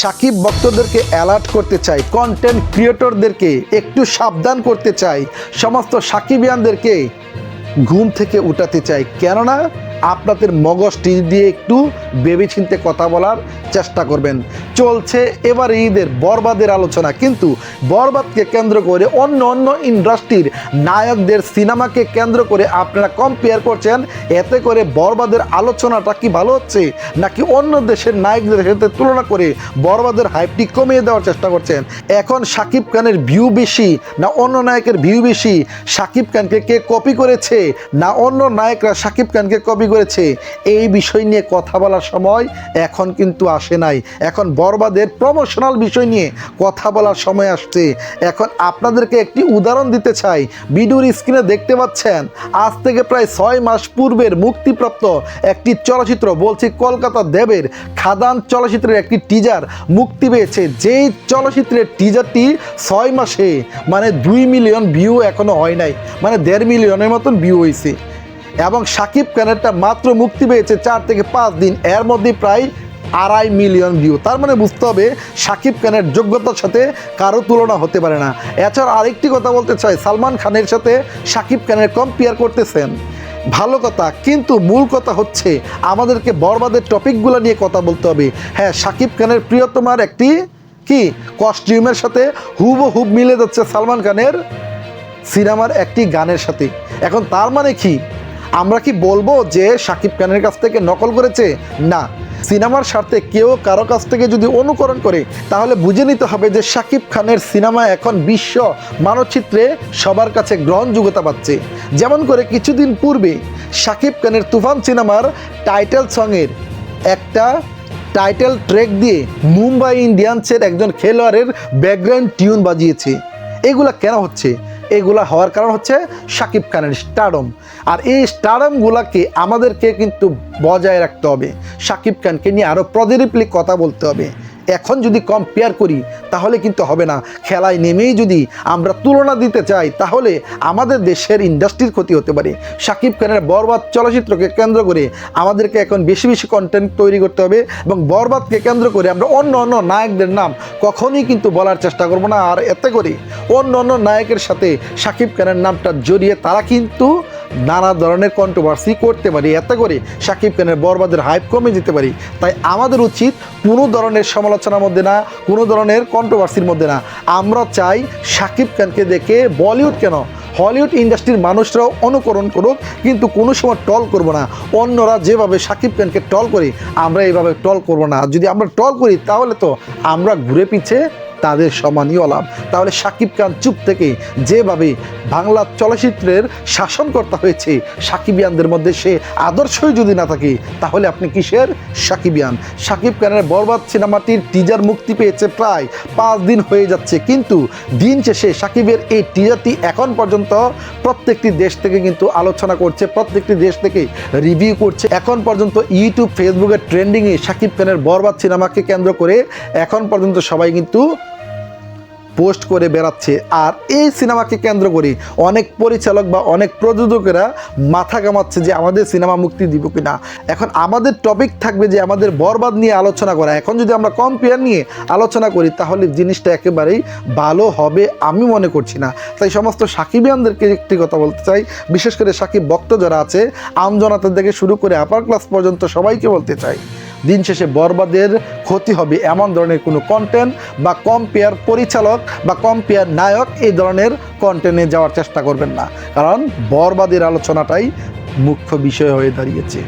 Shakib ভক্তদেরকে alert করতে চাই content ক্রিয়েটরদেরকে একটু সাবধান করতে চাই, সমস্ত সাকিবিয়ানদেরকে ঘুম থেকে উঠাতে চাই। কেননা আপনাদের মগজটি দিয়ে একটু ভেবেচিন্তে কথা বলার চেষ্টা করবেন। চলছে এবার ঈদের বরবাদের আলোচনা, কিন্তু বরবাদকে কেন্দ্র করে অন্য অন্য ইন্ডাস্ট্রির নায়কদের সিনেমাকে কেন্দ্র করে আপনারা কম্পেয়ার করছেন, এতে করে বরবাদের আলোচনাটা কি ভালো হচ্ছে, নাকি অন্য দেশের নায়কদের সাথে তুলনা করে বরবাদের হাইপটি কমিয়ে দেওয়ার চেষ্টা করছেন? এখন সাকিব খানের ভিউ বেশি, না অন্য নায়কের ভিউ বেশি? সাকিব খানকে কে কপি করেছে, না অন্য নায়করা সাকিব খানকে কপি করেছে। এই বিষয় নিয়ে কথা বলার সময় এখন কিন্তু আসে নাই। এখন বরবাদের প্রমোশনাল বিষয় নিয়ে কথা বলার সময় আসছে। এখন আপনাদেরকে একটি উদাহরণ দিতে চাই। ভিডিওর স্ক্রিনে দেখতে পাচ্ছেন, আজ থেকে প্রায় ছয় মাস পূর্বের মুক্তিপ্রাপ্ত একটি চলচ্চিত্র বলছি কলকাতা দেবের খাদান চলচ্চিত্রের একটি টিজার মুক্তি পেয়েছে। যেই চলচ্চিত্রের টিজারটি ছয় মাসে মানে দুই মিলিয়ন ভিউ এখনও হয় নাই মানে দেড় মিলিয়নের মতন ভিউ হয়েছে এবং সাকিব খানেরটা মাত্র মুক্তি পেয়েছে চার থেকে পাঁচ দিন। এর মধ্যে প্রায় আড়াই মিলিয়ন ভিউ তার মানে বুঝতে হবে, সাকিব খানের যোগ্যতার সাথে কারও তুলনা হতে পারে না। এছাড়া আরেকটি কথা বলতে চাই, সালমান খানের সাথে সাকিব খানের কম্পেয়ার করতেছেন। ভালো কথা, কিন্তু মূল কথা হচ্ছে, আমাদেরকে বরবাদের টপিকগুলো নিয়ে কথা বলতে হবে। হ্যাঁ সাকিব খানের প্রিয়তমার একটি কি? কস্টিউমের সাথে হুবহুব মিলে যাচ্ছে সালমান খানের সিনেমার একটি গানের সাথে। এখন তার মানে কি? আমরা কি বলব যে সাকিব খানের কাছ থেকে নকল করেছে? না। সিনেমার স্বার্থে কেউ কারও কাছ থেকে যদি অনুকরণ করে, তাহলে বুঝে নিতে হবে যে সাকিব খানের সিনেমা এখন বিশ্ব মানচিত্রে সবার কাছে গ্রহণযোগ্যতা পাচ্ছে। যেমন করে কিছুদিন পূর্বে সাকিব খানের তুফান সিনেমার টাইটেল সঙের একটা টাইটেল ট্র্যাক দিয়ে মুম্বাই ইন্ডিয়ান্সের একজন খেলোয়াড়ের ব্যাকগ্রাউন্ড টিউন বাজিয়েছে। এগুলা কেন হচ্ছে? এগুলা হওয়ার কারণ হচ্ছে সাকিব খানের স্টারম আর এই স্টারমগুলাকে আমাদেরকে কিন্তু বজায় রাখতে হবে। সাকিব খানকে নিয়ে আরও পজিটিভলি কথা বলতে হবে। এখন যদি কম্পেয়ার করি, তাহলে কিন্তু হবে না। খেলায় নেমেই যদি আমরা তুলনা দিতে চাই, তাহলে আমাদের দেশের ইন্ডাস্ট্রির ক্ষতি হতে পারে। সাকিব খানের বরবাদ চলচ্চিত্রকে কেন্দ্র করে আমাদেরকে এখন বেশি বেশি কন্টেন্ট তৈরি করতে হবে এবং বরবাদকে কেন্দ্র করে আমরা অন্য অন্য নায়কদের নাম কখনোই কিন্তু বলার চেষ্টা করব না। আর এতে করে অন্য অন্য নায়কের সাথে সাকিব খানের নামটা জড়িয়ে তারা কিন্তু নানা ধরনের কন্ট্রোভার্সি করতে পারি। এতে করে সাকিব খানের বরবাদের হাইপ কমে যেতে পারি। তাই আমাদের উচিত কোনো ধরনের সমালোচনার মধ্যে না, কোনো ধরনের কন্ট্রোভার্সির মধ্যে না। আমরা চাই সাকিব খানকে দেখে বলিউড কেন? হলিউড ইন্ডাস্ট্রির মানুষরাও অনুকরণ করুক, কিন্তু কোনো সময় টল করব না। অন্যরা যেভাবে সাকিব খানকে টল করি, আমরা এইভাবে টল করব না। যদি আমরা টল করি, তাহলে তো আমরা ঘুরে পিছে তাদের সমানই অলাভ তাহলে সাকিব খান চুপ থেকে যেভাবে বাংলা চলচ্চিত্রের শাসনকর্তা হয়েছে, সাকিবিয়ানদের মধ্যে সে আদর্শই যদি না থাকে, তাহলে আপনি কিসের সাকিবিয়ান? সাকিব খানের বরবাদ সিনেমাটির টিজার মুক্তি পেয়েছে প্রায় পাঁচ দিন হয়ে যাচ্ছে, কিন্তু দিন শেষে সাকিবের এই টিজারটি এখন পর্যন্ত প্রত্যেকটি দেশ থেকে কিন্তু আলোচনা করছে, প্রত্যেকটি দেশ থেকে রিভিউ করছে। এখন পর্যন্ত ইউটিউব ফেসবুকের ট্রেন্ডিংয়ে সাকিব খানের বরবাদ সিনেমাকে কেন্দ্র করে এখন পর্যন্ত সবাই কিন্তু পোস্ট করে বেড়াচ্ছে। আর এই সিনেমাকে কেন্দ্র করে অনেক পরিচালক বা অনেক প্রযোজকেরা মাথা কামাচ্ছে যে আমাদের সিনেমা মুক্তি দিব কিনা। এখন আমাদের টপিক থাকবে যে আমাদের বরবাদ নিয়ে আলোচনা করা। এখন যদি আমরা কম্পেয়ার নিয়ে আলোচনা করি, তাহলে জিনিসটা একেবারেই ভালো হবে আমি মনে করছি না। তাই সমস্ত সাকিবিয়ানদেরকে একটি কথা বলতে চাই, বিশেষ করে সাকিব ভক্ত যারা আছে আমজনতা থেকে শুরু করে আপার ক্লাস পর্যন্ত সবাইকে বলতে চাই। দিন শেষে বরবাদের ক্ষতি হবে এমন ধরনের কোনো কন্টেন্ট বা কম্পেয়ার পরিচালক বা কম্পেয়ার নায়ক এই ধরনের কন্টেন্টে যাওয়ার চেষ্টা করবেন না। কারণ বরবাদের আলোচনাটাই মুখ্য বিষয় হয়ে দাঁড়িয়েছে।